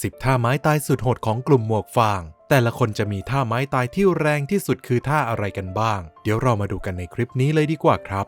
10 ท่าไม้ตายสุดโหดของกลุ่มหมวกฟาง แต่ละคนจะมีท่าไม้ตายที่แรงที่สุดคือท่าอะไรกันบ้าง เดี๋ยวเรามาดูกันในคลิปนี้เลยดีกว่าครับ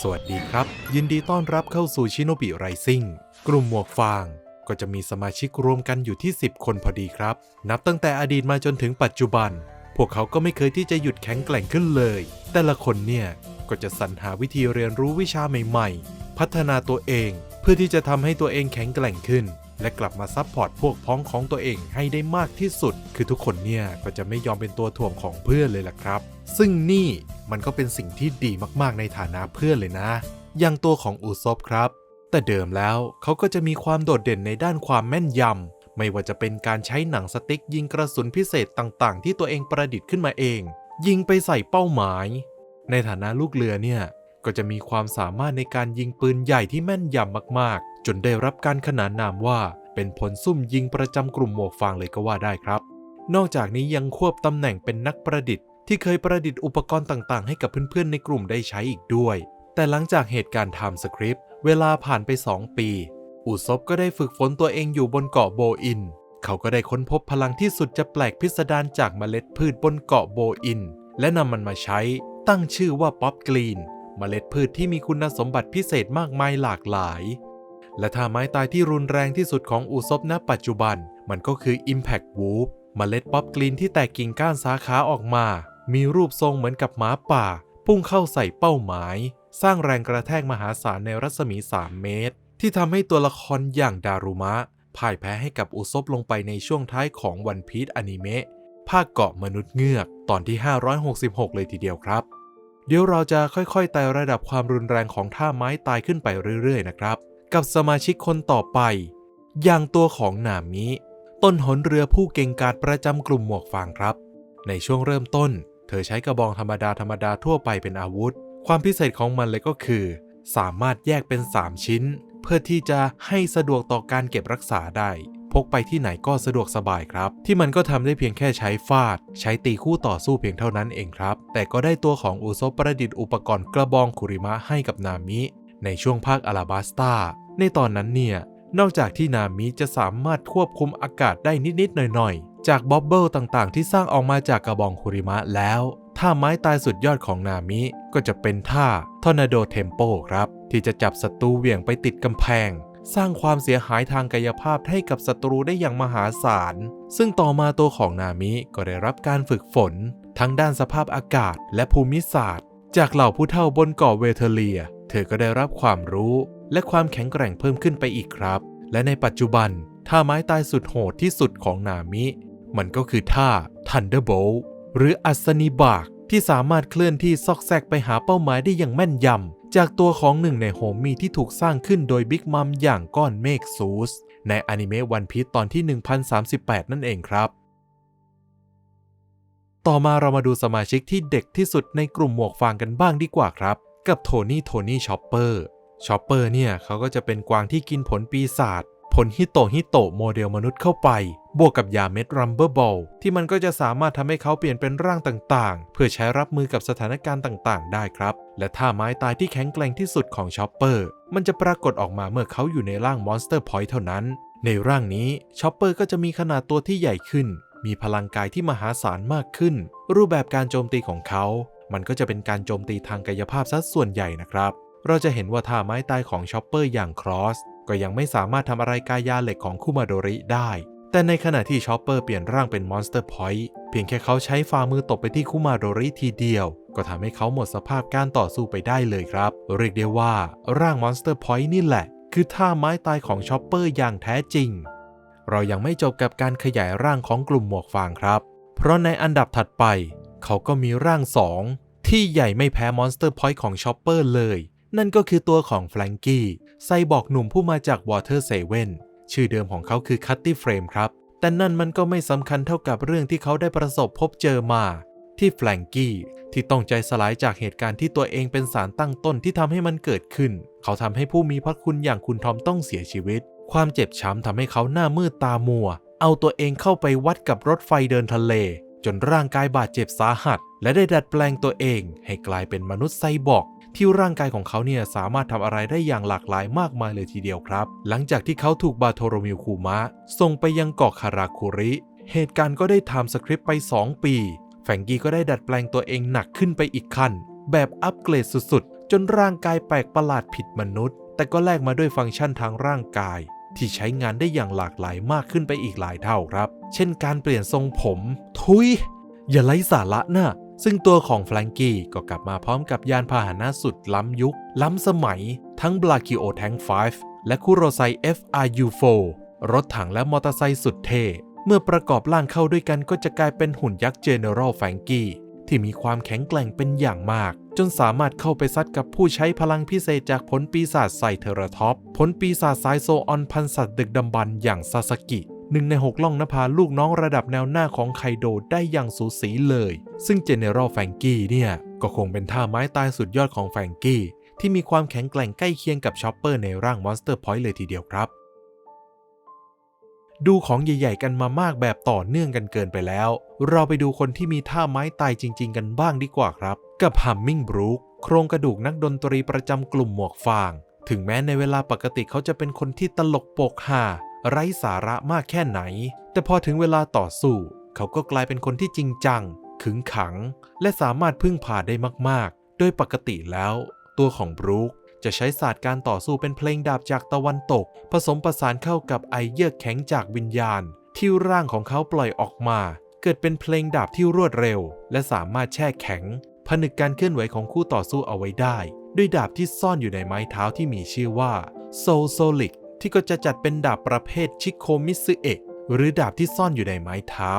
สวัสดีครับ ยินดีต้อนรับเข้าสู่ชิโนบิไรซิ่งกลุ่มหมวกฟาง ก็จะมีสมาชิกรวมกันอยู่ที่ 10 คนพอดีครับ นับตั้งแต่อดีตมาจนถึงปัจจุบัน พวกเขาก็ไม่เคยที่จะหยุดแข็งแกร่งขึ้นเลย แต่ละคนเนี่ยก็จะสรรหาวิธีเรียนรู้วิชาใหม่ ๆ พัฒนาตัวเอง เพื่อที่จะทำให้ตัวเองแข็งแกร่งขึ้น และกลับมาซัพพอร์ตพวกพ้องของตัวเองให้ได้มากที่สุด คือทุกคนเนี่ยก็จะไม่ยอมเป็นตัวถ่วงของเพื่อนเลยล่ะครับ ซึ่งนี่มันก็เป็นสิ่งที่ดีมากๆในฐานะเพื่อนเลยนะ อย่างตัวของอุซบครับ แต่เดิมแล้วเขาก็จะมีความโดดเด่นในด้านความแม่นยำไม่ว่าจะเป็นการใช้หนังสติ๊กยิงกระสุนพิเศษต่างๆ ที่ตัวเองประดิษฐ์ขึ้นมาเอง ยิงไปใส่เป้าหมาย ในฐานะลูกเรือเนี่ย ก็จะมีความสามารถในการยิงปืนใหญ่ที่แม่นยำมากๆ จนได้รับการขนานนามว่า เป็นผลซุ่มยิงประจำกลุ่มหมวกฟางเลยก็ว่าได้ครับ นอกจากนี้ยังควบตำแหน่งเป็นนักประดิษฐ์ ที่เคยประดิษฐ์อุปกรณ์ต่างๆ ให้กับเพื่อนๆในกลุ่มได้ใช้อีกด้วย แต่หลังจากเหตุการณ์ไทม์สคริปต์เวลาผ่านไป 2 ปี อุซบก็ได้ฝึกฝนตัวเองอยู่บนเกาะโบอิน เขาก็ได้ค้นพบพลังที่สุดจะแปลกพิสดารจากเมล็ดพืชบนเกาะโบอิน และนำมันมาใช้ตั้งชื่อว่าป๊อปกรีน เมล็ดพืชที่มีคุณสมบัติพิเศษมากมายหลากหลาย และท่าไม้ตายที่รุนแรงที่สุดของอุซบณปัจจุบัน มันก็คือ Impact Whoop เมล็ดป๊อปกรีนที่แตกกิ่งก้านสาขาออกมา มีรูปทรงเหมือนกับหมาป่า พุ่งเข้าใส่เป้าหมาย สร้างแรงกระแทกมหาศาลในรัศมี 3 เมตร ที่ทำให้ตัวละครอย่างดารุมะพ่ายแพ้ให้กับอุซบลงไปในช่วงท้ายของวันพี e อนิเมะภาคเกาะมนุษย์เงือกตอนที่ 566 เลยทีเดียวครับ เดี๋ยวเราจะค่อยๆไต่ระดับความรุนแรงของท่าไม้ตายขึ้นไปเรื่อยๆนะครับ กับสมาชิกคนต่อไป อย่างตัวของนามิ ต้นหนเรือผู้เก่งกาจประจำกลุ่มหมวกฟางครับ ในช่วงเริ่มต้น เธอใช้กระบองธรรมดาธรรมดาทั่วไปเป็นอาวุธ ความพิเศษของมันเลยก็คือ สามารถแยกเป็น 3 ชิ้น เพื่อที่จะให้สะดวกต่อการเก็บรักษาได้ พกไปที่ไหนก็สะดวกสบายครับ ที่มันก็ทำได้เพียงแค่ใช้ฟาด ใช้ตีคู่ต่อสู้เพียงเท่านั้นเองครับ แต่ก็ได้ตัวของอุซบประดิษฐ์อุปกรณ์กระบองคุริมะให้กับนามิ ในช่วงภาคอาราบาสตาในตอนนั้นเนี่ยนอกจากที่นามิจะสามารถควบคุมอากาศได้นิด ๆ หน่อย ๆ จากบ็อบเบิลต่างๆ ที่สร้างออกมาจากกระบองคุริมะแล้วท่าไม้ตายสุดยอดของนามิ ก็จะเป็นท่าทอร์นาโดเทมโปครับ ที่จะจับศัตรูเหวี่ยงไปติดกำแพง สร้างความเสียหายทางกายภาพให้กับศัตรูได้อย่างมหาศาล ซึ่งต่อมาตัวของนามิก็ได้รับการฝึกฝน ทั้งด้านสภาพอากาศและภูมิศาสตร์ จากเหล่าผู้เฒ่าบนเกาะเวเทเลีย เธอก็ได้รับความรู้ และความแข็งแกร่งเพิ่มขึ้นไปอีกครับ และในปัจจุบันท่าไม้ตายสุดโหดที่สุดของนามิ มันก็คือท่า Thunderbolt หรืออัศนีบากที่สามารถเคลื่อนที่ซอกแซกไปหาเป้าหมายได้อย่างแม่นยำ จากตัวของหนึ่งในโฮมีที่ถูกสร้างขึ้นโดยบิ๊กมัมอย่างก้อนเมฆซูสในอนิเมะวันพีชตอนที่ 1038 นั่นเองครับ ต่อมาเรามาดูสมาชิกที่เด็กที่สุดในกลุ่มหมวกฟางกันบ้างดีกว่าครับ กับโทนี่โทนี่ชอปเปอร์ชอปเปอร์เนี่ยเขาก็จะเป็นกวางที่กินผลปีศาจ ลฮิโตฮิโตโมเดลมนุษย์เข้าไป บวกกับยาเม็ดรัมเบอร์บอลที่มันก็จะสามารถทำให้เขาเปลี่ยนเป็นร่างต่างๆ เพื่อใช้รับมือกับสถานการณ์ต่างๆ ได้ครับ และท่าไม้ตายที่แข็งแกร่งที่สุดของชอปเปอร์ มันจะปรากฏออกมาเมื่อเขาอยู่ในร่างมอนสเตอร์พอยต์เท่านั้น ในร่างนี้ชอปเปอร์ก็จะมีขนาดตัวที่ใหญ่ขึ้น มีพลังกายที่มหาศาลมากขึ้น รูปแบบการโจมตีของเขา มันก็จะเป็นการโจมตีทางกายภาพซะส่วนใหญ่นะครับเราจะเห็นว่าท่าไม้ตายของชอปเปอร์อย่างครอส ก็ยังไม่สามารถทำอะไรกายาเหล็กของคุมาโดริได้ แต่ในขณะที่ชอปเปอร์เปลี่ยนร่างเป็นมอนสเตอร์พอยต์เพียงแค่เขาใช้ฝ่ามือตบไปที่คุมาโดริทีเดียว ก็ทำให้เขาหมดสภาพการต่อสู้ไปได้เลยครับ เรียกได้ว่าร่างมอนสเตอร์พอยต์นี่แหละ คือท่าไม้ตายของชอปเปอร์อย่างแท้จริง เรายังไม่จบกับการขยายร่างของกลุ่มหมวกฟางครับ เพราะในอันดับถัดไป เขาก็มีร่าง2ที่ใหญ่ไม่แพ้มอนสเตอร์พอยต์ของชอปเปอร์เลย นั่นก็คือตัวของแฟรงกี้ ไซบอร์กหนุ่มผู้มาจากวอเตอร์เซเว่นชื่อเดิมของเขาคือคัตตี้เฟรมครับ แต่นั่นมันก็ไม่สำคัญเท่ากับเรื่องที่เขาได้ประสบพบเจอมา ที่แฟรงกี้ที่ต้องใจสลายจากเหตุการณ์ที่ตัวเองเป็นสารตั้งต้นที่ทำให้มันเกิดขึ้น เขาทำให้ผู้มีพระคุณอย่างคุณทอมต้องเสียชีวิต ความเจ็บช้ำทำให้เขาหน้ามืดตามัว เอาตัวเองเข้าไปวัดกับรถไฟเดินทะเล จนร่างกายบาดเจ็บสาหัส และได้ดัดแปลงตัวเอง ให้กลายเป็นมนุษย์ไซบอร์ก ที่ร่างกายของเขาเนี่ยสามารถทำอะไรได้อย่างหลากหลายมากมายเลยทีเดียวครับ หลังจากที่เขาถูกบาโทโรมิวคูมะส่งไปยังเกาะคาราคุริ เหตุการณ์ก็ได้ทม์สคริปต์ไป 2 ปี แฟงกี้ก็ได้ดัดแปลงตัวเองหนักขึ้นไปอีกขั้น แบบอัปเกรดสุดๆ จนร่างกายแปลกประหลาดผิดมนุษย์ แต่ก็แลกมาด้วยฟังก์ชันทางร่างกาย ที่ใช้งานได้อย่างหลากหลายมากขึ้นไปอีกหลายเท่าครับ เช่นการเปลี่ยนทรงผม ทุยอย่าไร้สาระนะ ซึ่งตัวของแฟรงกี้ก็กลับมาพร้อมกับยานพาหนะสุดล้ำยุค ล้ำสมัย ทั้ง b l a k i o Tank 5และคุโรไซ FRU4 รถถังและมอเตอร์ไซค์สุดเท่เมื่อประกอบร่างเข้าด้วยกันก็จะกลายเป็นหุ่นยักษ์ General f r a n k i e ที่มีความแข็งแกร่งเป็นอย่างมาก จนสามารถเข้าไปซัดกับผู้ใช้พลังพิเศษจากผลปีศาจไซเทอร์ท็อปผลปีศาจสายโซออนพันสัตว์ดึกดำบรรอย่างซาสกิ หนึ่งในหกล่องนภาลูกน้องระดับแนวหน้าของไคโดได้อย่างสูสีเลย ซึ่งเจเนอเรลแฟงกี้เนี่ยก็คงเป็นท่าไม้ตายสุดยอดของแฟงกี้ที่มีความแข็งแกร่งใกล้เคียงกับชอปเปอร์ในร่างมอนสเตอร์พอยต์เลยทีเดียวครับ ดูของใหญ่ๆกันมามากแบบต่อเนื่องกันเกินไปแล้ว เราไปดูคนที่มีท่าไม้ตายจริง ๆ กันบ้างดีกว่าครับ กับฮัมมิงบรูคโครงกระดูกนักดนตรีประจำกลุ่มหมวกฟาง ถึงแม้ในเวลาปกติเขาจะเป็นคนที่ตลกโปกฮา ไร้สาระมากแค่ไหน แต่พอถึงเวลาต่อสู้ เขาก็กลายเป็นคนที่จริงจัง ขึงขัง และสามารถพึ่งพาได้มากๆ โดยปกติแล้ว ตัวของบรูคจะใช้ศาสตร์การต่อสู้เป็นเพลงดาบจากตะวันตก ผสมประสานเข้ากับไอเยือกแข็งจากวิญญาณ ที่ร่างของเขาปล่อยออกมา เกิดเป็นเพลงดาบที่รวดเร็ว และสามารถแช่แข็ง ผนึกการเคลื่อนไหวของคู่ต่อสู้เอาไว้ได้ ด้วยดาบที่ซ่อนอยู่ในไม้เท้าที่มีชื่อว่าโซโซลิก ที่ก็จะจัดเป็นดาบประเภทชิโคมิซึเอะหรือดาบที่ซ่อนอยู่ในไม้เท้า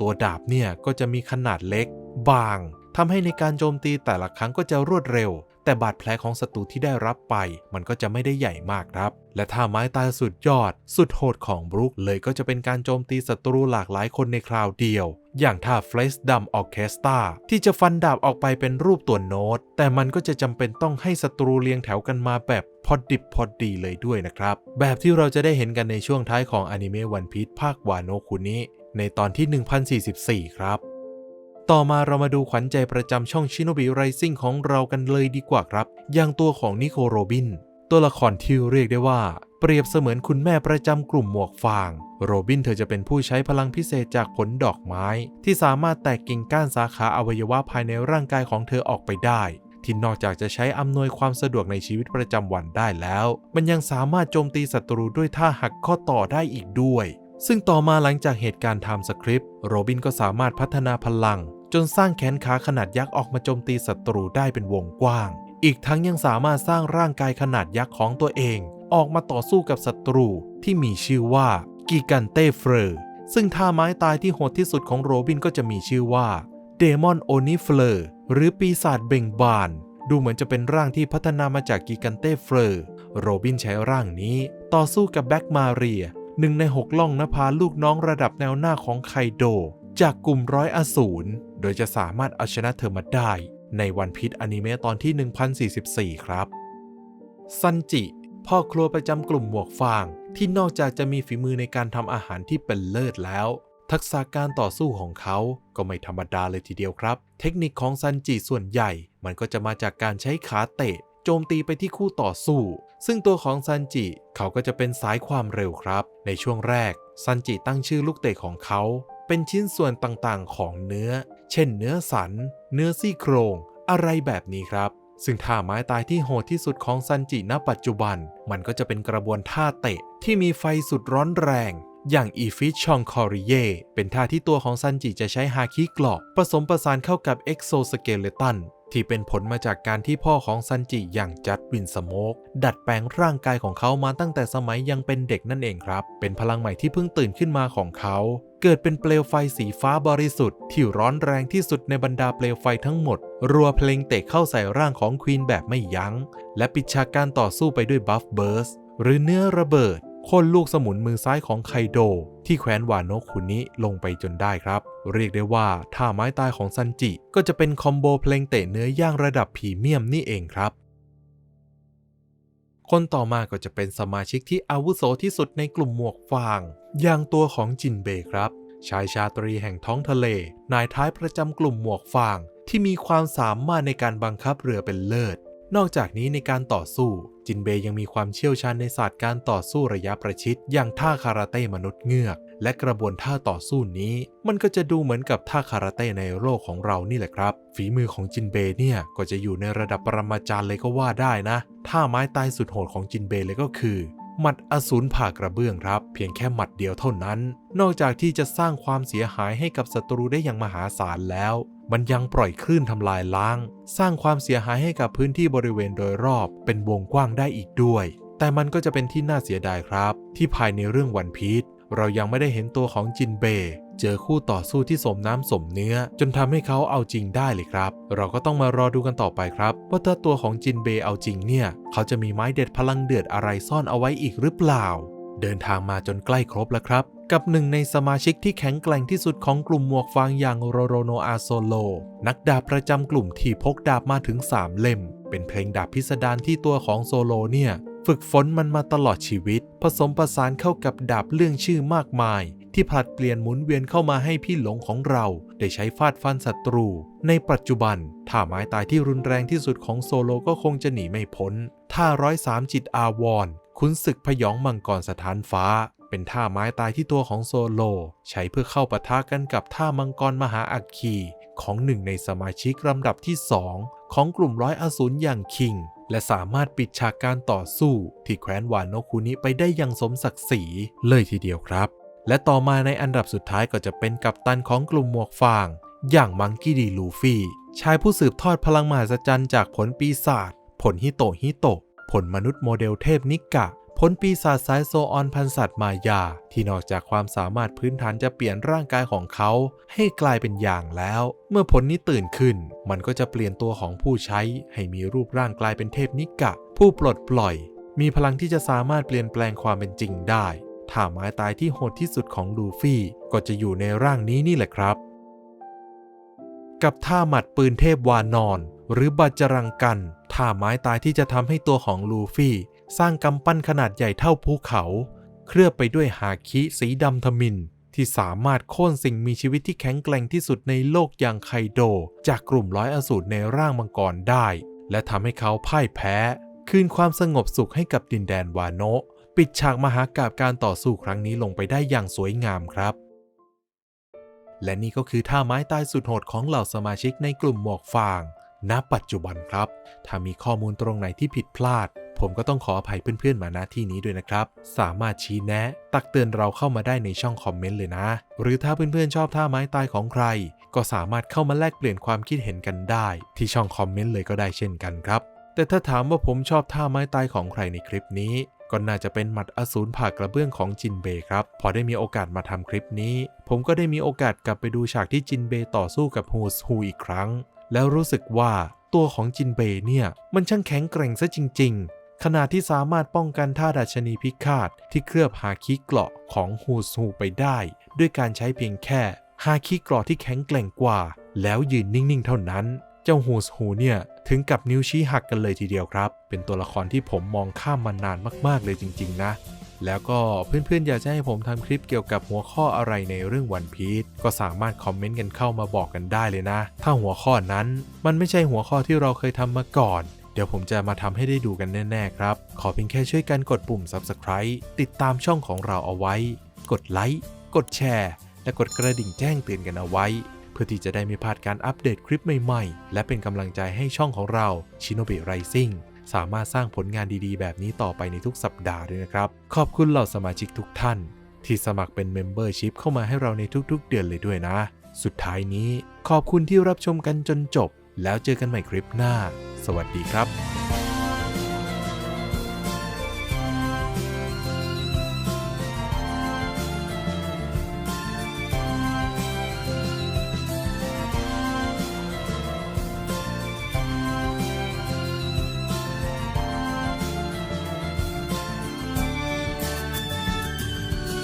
ตัวดาบเนี่ยก็จะมีขนาดเล็ก บางทำให้ในการโจมตีแต่ละครั้งก็จะรวดเร็ว แต่บาดแผลของศัตรูที่ได้รับไป มันก็จะไม่ได้ใหญ่มากครับ และท่าไม้ตายสุดยอด สุดโหดของบรุกเลยก็จะเป็นการโจมตีศัตรูหลากหลายคนในคราวเดียว อย่างท่าเฟลสดัมออเคสตราที่จะฟันดาบออกไปเป็นรูปตัวโน้ต แต่มันก็จะจำเป็นต้องให้ศัตรูเรียงแถวกันมาแบบพอดิบพอดีเลยด้วยนะครับ แบบที่เราจะได้เห็นกันในช่วงท้ายของอนิเมะวันพีชภาควาโนคุนิในตอนที่ 1044 ครับต่อมาเรามาดูขวัญใจประจำช่องชิโนบิไรซิ่งของเรากันเลยดีกว่าครับ อย่างตัวของนิโคโรบิน ตัวละครที่เรียกได้ว่า เปรียบเสมือนคุณแม่ประจำกลุ่มหมวกฟาง โรบินเธอจะเป็นผู้ใช้พลังพิเศษจากผลดอกไม้ ที่สามารถแตกกิ่งก้านสาขาอวัยวะภายในร่างกายของเธอออกไปได้ ที่นอกจากจะใช้อำนวยความสะดวกในชีวิตประจำวันได้แล้ว มันยังสามารถโจมตีศัตรูด้วยท่าหักข้อต่อได้อีกด้วย ซึ่งต่อมาหลังจากเหตุการณ์ไทม์สคริปต์โรบินก็สามารถพัฒนาพลัง จนสร้างแขนขาขนาดยักษ์ออกมาโจมตีศัตรูได้เป็นวงกว้างอีกทั้งยังสามารถสร้างร่างกายขนาดยักษ์ของตัวเอง ออกมาต่อสู้กับศัตรูที่มีชื่อว่ากิกันเต้เฟอร์ซึ่งท่าไม้ตายที่โหดที่สุดของโรบินก็จะมีชื่อว่าเดมอนโอนิเฟลหรือปีศาจเบ่งบาน ดูเหมือนจะเป็นร่างที่พัฒนามาจากกิกันเต้เฟอร์โรบินใช้ร่างนี้ ต่อสู้กับแบ็กมาเรียหนึ่งในหกล่องนภาลูกน้องระดับแนวหน้าของไคโด จากกลุ่มร้อยอสูรโดยจะสามารถเอาชนะเธอมาได้ ในวันพิษอนิเมะตอนที่ 1044 ครับ ซันจิ พ่อครัวประจำกลุ่มหมวกฟาง ที่นอกจากจะมีฝีมือในการทำอาหารที่เป็นเลิศแล้ว ทักษะการต่อสู้ของเขาก็ไม่ธรรมดาเลยทีเดียวครับ เทคนิคของซันจิส่วนใหญ่ มันก็จะมาจากการใช้ขาเตะ โจมตีไปที่คู่ต่อสู้ ซึ่งตัวของซันจิเขาก็จะเป็นสายความเร็วครับ ในช่วงแรก ซันจิตั้งชื่อลูกเตะของเขาเป็นชิ้นส่วนต่างๆ ของเนื้อ เช่นเนื้อสัน เนื้อซี่โครง อะไรแบบนี้ครับ ซึ่งท่าไม้ตายที่โหดที่สุดของซันจิณปัจจุบัน มันก็จะเป็นกระบวนท่าเตะที่มีไฟสุดร้อนแรง อย่างอีฟิชชองคอริเยเป็นท่าที่ตัวของซันจิจะใช้ฮาคิกรอกผสมประสานเข้ากับเอ็กโซสเกเลตัน ที่เป็นผลมาจากการที่พ่อของซันจิอย่างจัดวินสโมกดัดแปลงร่างกายของเขามาตั้งแต่สมัยยังเป็นเด็กนั่นเองครับ เป็นพลังใหม่ที่เพิ่งตื่นขึ้นมาของเขา เกิดเป็นเปลวไฟสีฟ้าบริสุทธิ์ที่ร้อนแรงที่สุดในบรรดาเปลวไฟทั้งหมด รัวเพลงเตะเข้าใส่ร่างของควีนแบบไม่ยัง้ง และปิดฉากการต่อสู้ไปด้วยบัฟเบิร์สหรือเนื้อระเบิด คนลูกสมุนมือซ้ายของไคโด ที่แคว้นวานโนคุนิลงไปจนได้ครับ เรียกได้ว่าท่าไม้ตายของซันจิ ก็จะเป็นคอมโบเพลงเตะเนื้อย่างระดับพรีเมียมนี่เองครับคนต่อมาก็จะเป็นสมาชิกที่อาวุโสที่สุดในกลุ่มหมวกฟาง อย่างตัวของจินเบครับ ชายชาตรีแห่งท้องทะเล นายท้ายประจำกลุ่มหมวกฟาง ที่มีความสามารถในการบังคับเรือเป็นเลิศ นอกจากนี้ในการต่อสู้จินเบย์ยังมีความเชี่ยวชาญในศาสตร์การต่อสู้ระยะประชิด อย่างท่าคาราเต้มนุษย์เงือก และกระบวนท่าต่อสู้นี้ มันก็จะดูเหมือนกับท่าคาราเต้ในโลกของเรานี่แหละครับ ฝีมือของจินเบย์เนี่ยก็จะอยู่ในระดับปรมาจารย์เลยก็ว่าได้นะ ท่าไม้ตายสุดโหดของจินเบย์เลยก็คือหมัดอสูรผ่ากระเบื้องครับ เพียงแค่หมัดเดียวเท่านั้น นอกจากที่จะสร้างความเสียหายให้กับศัตรูได้อย่างมหาศาลแล้ว มันยังปล่อยคลื่นทำลายล้าง สร้างความเสียหายให้กับพื้นที่บริเวณโดยรอบ เป็นวงกว้างได้อีกด้วย แต่มันก็จะเป็นที่น่าเสียดายครับ ที่ภายในเรื่องวันพีชเรายังไม่ได้เห็นตัวของจินเบยเจอคู่ต่อสู้ที่สมน้ำสมเนื้อ จนทำให้เขาเอาจริงได้เลยครับ เราก็ต้องมารอดูกันต่อไปครับ ว่าถ้าตัวของจินเบยเอาจริงเนี่ย เขาจะมีไม้เด็ดพลังเดือดอะไรซ่อนเอาไว้อีกหรือเปล่า เดินทางมาจนใกล้ครบแล้วครับ กับหนึ่งในสมาชิกที่แข็งแกร่งที่สุดของกลุ่มหมวกฟางอย่างโรโรโนอาโซโล นักดาบประจำกลุ่มที่พกดาบมาถึง 3 เล่ม เป็นเพลงดาบพิสดารที่ตัวของโซโลเนี่ย ฝึกฝนมันมาตลอดชีวิต ผสมผสานเข้ากับดาบเรื่องชื่อมากมาย ที่ผลัดเปลี่ยนหมุนเวียนเข้ามาให้พี่หลงของเรา ได้ใช้ฟาดฟันศัตรู ในปัจจุบันท่าไม้ตายที่รุนแรงที่สุดของโซโลก็คงจะหนีไม่พ้นท่าร้อยสามจิตอาวร ขุนศึกพยองมังกรสถานฟ้า เป็นท่าไม้ตายที่ตัวของโซโล ใช้เพื่อเข้าปะทะกันกับท่ามังกรมหาอัคคีของหนึ่งในสมาชิกลำดับที่สองของกลุ่มร้อยอสูรอย่างคิง และสามารถปิดฉากการต่อสู้ ที่แคว้นวานโนคุนิไปได้อย่างสมศักดิ์ศรีเลยทีเดียวครับ และต่อมาในอันดับสุดท้ายก็จะเป็นกัปตันของกลุ่มหมวกฟาง อย่างมังกี้ดีลูฟี่ชายผู้สืบทอดพลังมหัศจรรย์จากผลปีศาจผลฮิโตฮิโตะ ผลมนุษย์โมเดลเทพนิกะผลปีศาจสายโซออนพันสัตว์มายา ที่นอกจากความสามารถพื้นฐานจะเปลี่ยนร่างกายของเขา ให้กลายเป็นอย่างแล้ว เมื่อผลนี้ตื่นขึ้น มันก็จะเปลี่ยนตัวของผู้ใช้ ให้มีรูปร่างกลายเป็นเทพนิกะ ผู้ปลดปล่อย มีพลังที่จะสามารถเปลี่ยนแปลงความเป็นจริงได้ท่าไม้ตายที่โหดที่สุดของลูฟี่ก็จะอยู่ในร่างนี้นี่แหละครับ กับท่าหมัดปืนเทพวานอน หรือบัจจรังกัน ท่าไม้ตายที่จะทำให้ตัวของลูฟี่ สร้างกำปั้นขนาดใหญ่เท่าภูเขา เคลือบไปด้วยฮาคิสีดำทมิน ที่สามารถโค่นสิ่งมีชีวิตที่แข็งแกร่งที่สุดในโลกอย่างไคโด จากกลุ่มร้อยอสูรในร่างมังกรได้ และทำให้เขาพ่ายแพ้ คืนความสงบสุขให้กับดินแดนวาโนะปิดฉากมหากาบการต่อสู้ครั้งนี้ลงไปได้อย่างสวยงามครับ และนี่ก็คือท่าไม้ตายสุดโหดของเหล่าสมาชิกในกลุ่มหมวกฟาง ณปัจจุบันครับ ถ้ามีข้อมูลตรงไหนที่ผิดพลาด ผมก็ต้องขออภัยเพื่อนๆมาณที่นี้ด้วยนะครับ สามารถชี้แนะ ตักเตือนเราเข้ามาได้ในช่องคอมเมนต์เลยนะ หรือถ้าเพื่อนๆชอบท่าไม้ตายของใคร ก็สามารถเข้ามาแลกเปลี่ยนความคิดเห็นกันได้ ที่ช่องคอมเมนต์เลยก็ได้เช่นกันครับ แต่ถ้าถามว่าผมชอบท่าไม้ตายของใครในคลิปนี้ก็น่าจะเป็นหมัดอสูรผ่ากระเบื้องของจินเบย์ครับ พอได้มีโอกาสมาทำคลิปนี้ ผมก็ได้มีโอกาสกลับไปดูฉากที่จินเบย์ต่อสู้กับฮูสฮูอีกครั้ง แล้วรู้สึกว่าตัวของจินเบย์เนี่ย มันช่างแข็งแกร่งซะจริง ๆขนาดที่สามารถป้องกันท่าดัชนีพิฆาตที่เคลือบฮาคิเกราะของฮูสฮูไปได้ ด้วยการใช้เพียงแค่ฮาคิเกราะที่แข็งแกร่งกว่า แล้วยืนนิ่งๆ เท่านั้น เจ้าฮูสฮูเนี่ยถึงกับนิ้วชี้หักกันเลยทีเดียวครับ เป็นตัวละครที่ผมมองข้ามมานานมากๆเลยจริง ๆ นะ แล้วก็เพื่อนๆ อยากจะให้ผมทำคลิปเกี่ยวกับหัวข้ออะไรในเรื่องวันพีชก็สามารถคอมเมนต์กันเข้ามาบอกกันได้เลยนะ ถ้าหัวข้อนั้นมันไม่ใช่หัวข้อที่เราเคยทำมาก่อนเดี๋ยวผมจะมาทำให้ได้ดูกันแน่ ๆ ครับ ขอเพียงแค่ช่วยกันกดปุ่ม Subscribe ติดตามช่องของเราเอาไว้ กดไลค์ กดแชร์ และกดกระดิ่งแจ้งเตือนกันเอาไว้ เพื่อที่จะได้ไม่พลาดการอัปเดตคลิปใหม่ ๆ และเป็นกำลังใจให้ช่องของเราชิโนบิไรซิ่ง สามารถสร้างผลงานดีๆ แบบนี้ต่อไปในทุกสัปดาห์ด้วยนะครับ ขอบคุณเหล่าสมาชิกทุกท่าน ที่สมัครเป็นเมมเบอร์ชิพเข้ามาให้เราในทุกๆ เดือนเลยด้วยนะ สุดท้ายนี้ ขอบคุณที่รับชมกันจนจบ แล้วเจอกันใหม่คลิปหน้า สวัสดีครับ